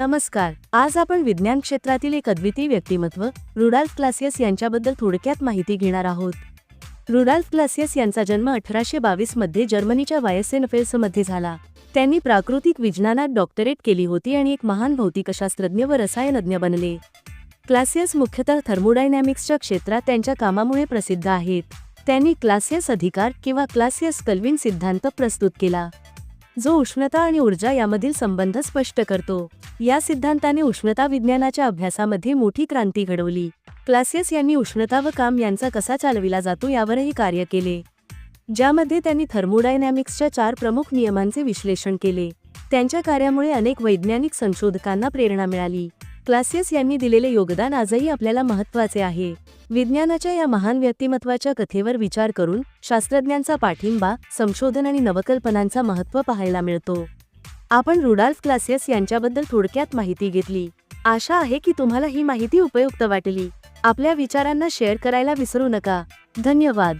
नमस्कार. आज आपण विज्ञान क्षेत्रातील एक अद्वितीय व्यक्तिमत्व रुडाल्फ क्लासियस यांच्याबद्दल थोडक्यात माहिती घेणार आहोत. रुडाल्फ क्लासियस यांचा जन्म अठराशे बावीसमध्ये जर्मनीच्या वायसेनफेल्समध्ये झाला. त्यांनी प्राकृतिक विज्ञानात डॉक्टरेट केली होती आणि एक महान भौतिकशास्त्रज्ञ व रसायनज्ञ बनले. क्लासियस मुख्यतः थर्मोडायनॅमिक्सच्या क्षेत्रात त्यांच्या कामामुळे प्रसिद्ध आहेत. त्यांनी क्लासियस अधिकार किंवा क्लासियस कल्विन सिद्धांत प्रस्तुत केला. जो उष्णता आणि ऊर्जा यामधील संबंध स्पष्ट करतो. या सिद्धांताने उष्णता विज्ञानाच्या अभ्यासामध्ये मोठी क्रांती घडवली. क्लासियस यांनी उष्णता व काम यांचा कसा चालविला जातो यावरही कार्य केले. ज्यामध्ये त्यांनी थर्मोडायनॅमिक्सच्या चार प्रमुख नियमांचे विश्लेषण केले. त्यांच्या कार्यामुळे अनेक वैज्ञानिक संशोधकांना प्रेरणा मिळाली. क्लासियस यांनी दिलेले योगदान आजही आपल्याला महत्त्वाचे आहे. विज्ञानाच्या या महान व्यक्तिमत्वाच्या कथेवर विचार करून शास्त्रज्ञांचा पाठिंबा संशोधन आणि नवकल्पनांचा महत्त्व पाहायला मिळतो. आपण रुडाल्फ क्लासियस यांच्याबद्दल थोडक्यात माहिती घेतली. आशा आहे की तुम्हाला ही माहिती उपयुक्त वाटली. आपल्या विचारांना शेअर करायला विसरू नका. धन्यवाद.